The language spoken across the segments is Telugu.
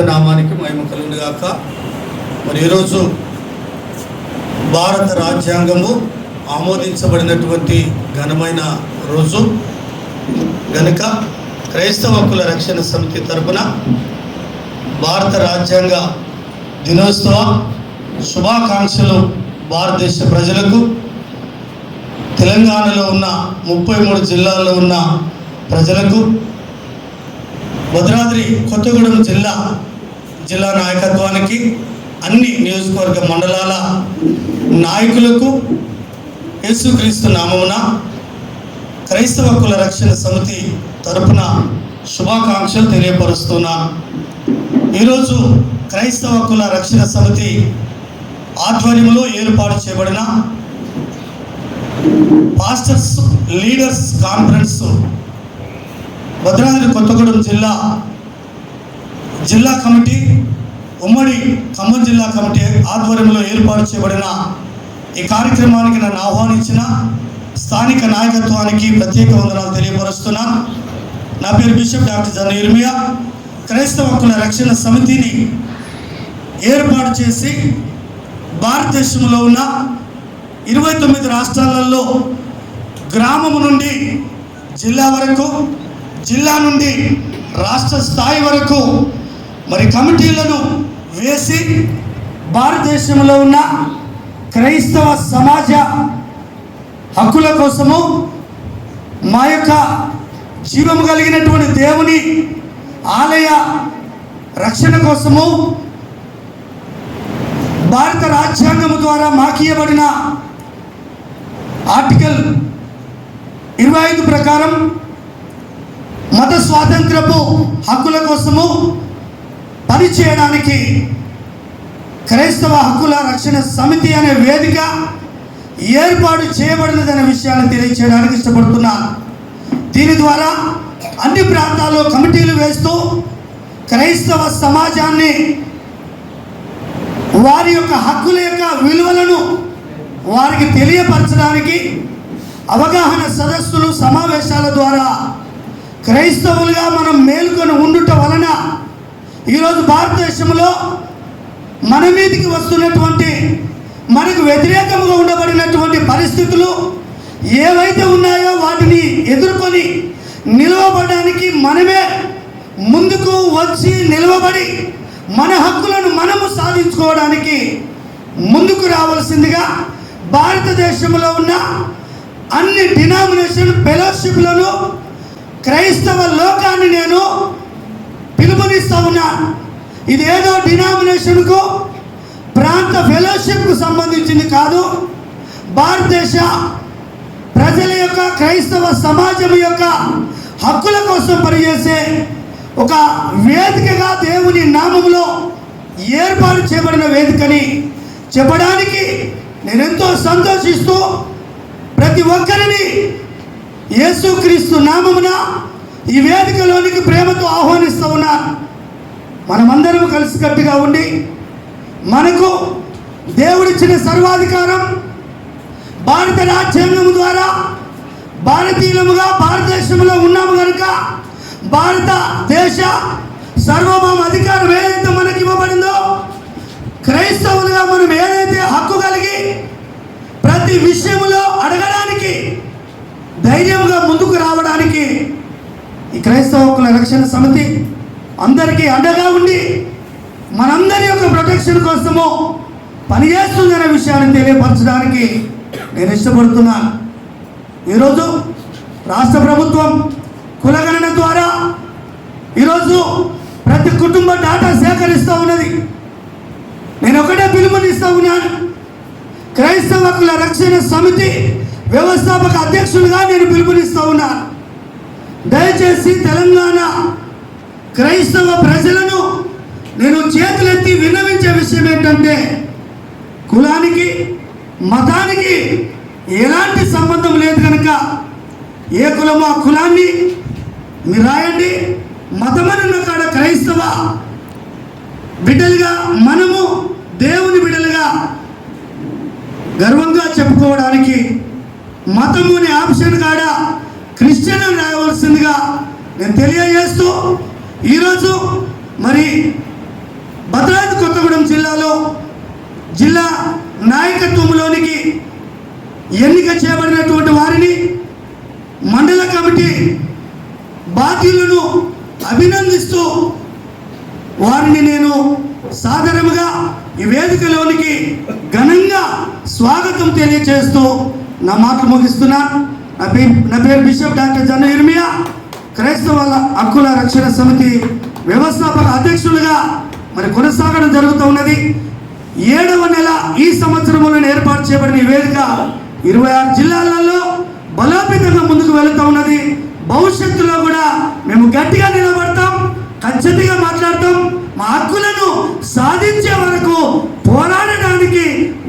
పరిశుద్ధ నామానికి మహిమ గాక. మరి ఈరోజు భారత రాజ్యాంగము ఆమోదించబడినటువంటి ఘనమైన రోజు. గనుక క్రైస్తవ హక్కుల రక్షణ సమితి తరపున భారత రాజ్యాంగ దినోత్సవ శుభాకాంక్షలు భారతదేశ ప్రజలకు. తెలంగాణలో ఉన్న ముప్పై మూడు జిల్లాల్లో ఉన్న ప్రజలకు. భద్రాద్రి కొత్తగూడెం జిల్లా జిల్లా నాయకత్వానికి అన్ని నియోజకవర్గ మండలాల నాయకులకు యేసుక్రీస్తు నామమున క్రైస్తవ కుల రక్షణ సమితి తరపున శుభాకాంక్షలు తెలియపరుస్తున్నా. ఈరోజు క్రైస్తవ కుల రక్షణ సమితి ఆధ్వర్యంలో ఏర్పాటు చేయబడిన pastors leaders conference Bhadradri Kothagudem జిల్లా జిల్లా కమిటీ ఉమ్మడి ఖమ్మం జిల్లా కమిటీ ఆధ్వర్యంలో ఏర్పాటు చేయబడిన ఈ కార్యక్రమానికి నన్ను ఆహ్వానించిన స్థానిక నాయకత్వానికి ప్రత్యేక వందనాలు తెలియపరుస్తున్నా. నా పేరు బిషప్ డాక్టర్ జన ఇర్మియా. క్రైస్తవ హక్కుల రక్షణ సమితిని ఏర్పాటు చేసి భారతదేశంలో ఉన్న ఇరవై తొమ్మిది రాష్ట్రాలలో గ్రామం నుండి జిల్లా వరకు జిల్లా నుండి రాష్ట్ర స్థాయి వరకు మరి కమిటీలను వేసి భారతదేశంలో ఉన్న క్రైస్తవ సమాజ హక్కుల కోసము మా యొక్క జీవము కలిగినటువంటి దేవుని ఆలయ రక్షణ కోసము భారత రాజ్యాంగము ద్వారా మాకియబడిన ఆర్టికల్ ఇరవై ఐదు ప్రకారం మత స్వాతంత్రపు హక్కుల కోసము పనిచేయడానికి క్రైస్తవ హక్కుల రక్షణ సమితి అనే వేదిక ఏర్పాటు చేయబడినదనే విషయాన్ని తెలియచేయడానికి ఇష్టపడుతున్నాను దీని ద్వారా అన్ని ప్రాంతాల్లో కమిటీలు వేస్తూ క్రైస్తవ సమాజాన్ని వారి యొక్క హక్కుల యొక్క విలువలను వారికి తెలియపరచడానికి అవగాహన సదస్సులు సమావేశాల ద్వారా క్రైస్తవులుగా మనం మేల్కొని ఉండుట వలన ఈరోజు భారతదేశంలో మన మీదికి వస్తున్నటువంటి మనకు వ్యతిరేకంగా ఉండబడినటువంటి పరిస్థితులు ఏవైతే ఉన్నాయో వాటిని ఎదుర్కొని నిలవబడడానికి మనమే ముందుకు వచ్చి నిలవబడి మన హక్కులను మనము సాధించుకోవడానికి ముందుకు రావాల్సిందిగా భారతదేశంలో ఉన్న అన్ని డినామినేషన్ ఫెలోషిప్లను క్రైస్తవ లోకాన్ని నేను పిలుపునిస్తా ఉన్నాను ఇది ఏదో డినామినేషన్కు ప్రాంత ఫెలోషిప్కు సంబంధించింది కాదు. భారతదేశ ప్రజల యొక్క క్రైస్తవ సమాజం యొక్క హక్కుల కోసం పనిచేసే ఒక వేదికగా దేవుని నామములో ఏర్పాటు చేయబడిన వేదికని చెప్పడానికి నేను ఎంతో సంతోషిస్తూ ప్రతి ఒక్కరిని యేసుక్రీస్తు నామమున ఈ వేదికలోనికి ప్రేమతో ఆహ్వానిస్తూ ఉన్నా. మనమందరం కలిసికట్టుగా ఉండి మనకు దేవుడిచ్చిన సర్వాధికారం భారత రాజ్యాంగం ద్వారా భారతీయులముగా భారతదేశంలో ఉన్నాము కనుక భారతదేశ సర్వభౌమ అధికారం ఏదైతే మనకి ఇవ్వబడిందో క్రైస్తవులుగా మనం ఏదైతే హక్కు కలిగి ప్రతి విషయంలో అడగడానికి ధైర్యంగా ముందుకు రావడం క్రైస్తవ హక్కుల రక్షణ సమితి అందరికీ అండగా ఉండి మనందరి యొక్క ప్రొటెక్షన్ కోసము పనిచేస్తుందనే విషయాన్ని తెలియపరచడానికి నేను ఇష్టపడుతున్నాను ఈరోజు రాష్ట్ర ప్రభుత్వం కులగణన ద్వారా ఈరోజు ప్రతి కుటుంబ డాటా సేకరిస్తూ ఉన్నది. నేను ఒకటే పిలుపునిస్తూ ఉన్నాను క్రైస్తవ హక్కుల రక్షణ సమితి వ్యవస్థాపక అధ్యక్షులుగా నేను పిలుపునిస్తూ ఉన్నాను దయచేసి తెలంగాణ క్రైస్తవ ప్రజలను నేను చేతులెత్తి విన్నవించే విషయం ఏంటంటే కులానికి మతానికి ఎలాంటి సంబంధం లేదు కనుక ఏ కులమో ఆ కులాన్ని మీరు రాయండి. మతమనున్న కాడ క్రైస్తవ బిడ్డలుగా మనము దేవుని బిడ్డలుగా గర్వంగా చెప్పుకోవడానికి మతము అనే ఆప్షన్ కాడ క్రిస్టియన్ రాయ నేను తెలియజేస్తూ ఈరోజు మరి భద్రాద్రి కొత్తగూడెం జిల్లాలో జిల్లా నాయకత్వంలోనికి ఎన్నిక చేయబడినటువంటి వారిని మండల కమిటీ బాధ్యులను అభినందిస్తూ వారిని నేను సాదరముగా ఈ వేదికలోనికి ఘనంగా స్వాగతం తెలియజేస్తూ నా మాటలు ముగిస్తున్నా. నా పేరు నా పేరు బిషప్ డాక్టర్ జన ఇర్మియా క్రైస్తవ హక్కుల రక్షణ సమితి వ్యవస్థాపక అధ్యక్షులుగా మరి కొనసాగడం జరుగుతూ ఉన్నది. ఏడవ నెల ఈ సంవత్సరంలో ఏర్పాటు చేయబడిన వేదిక ఇరవై ఆరు జిల్లాలలో బలోపేతంగా ముందుకు వెళుతూ ఉన్నది. భవిష్యత్తులో కూడా మేము గట్టిగా నిలబడతాం ఖచ్చితంగా మాట్లాడతాం. మా హక్కులను సాధించే వరకు పోరాడడానికి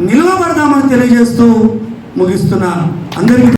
నిలవబడదామని తెలియజేస్తూ ముగిస్తున్నాను. అందరికీ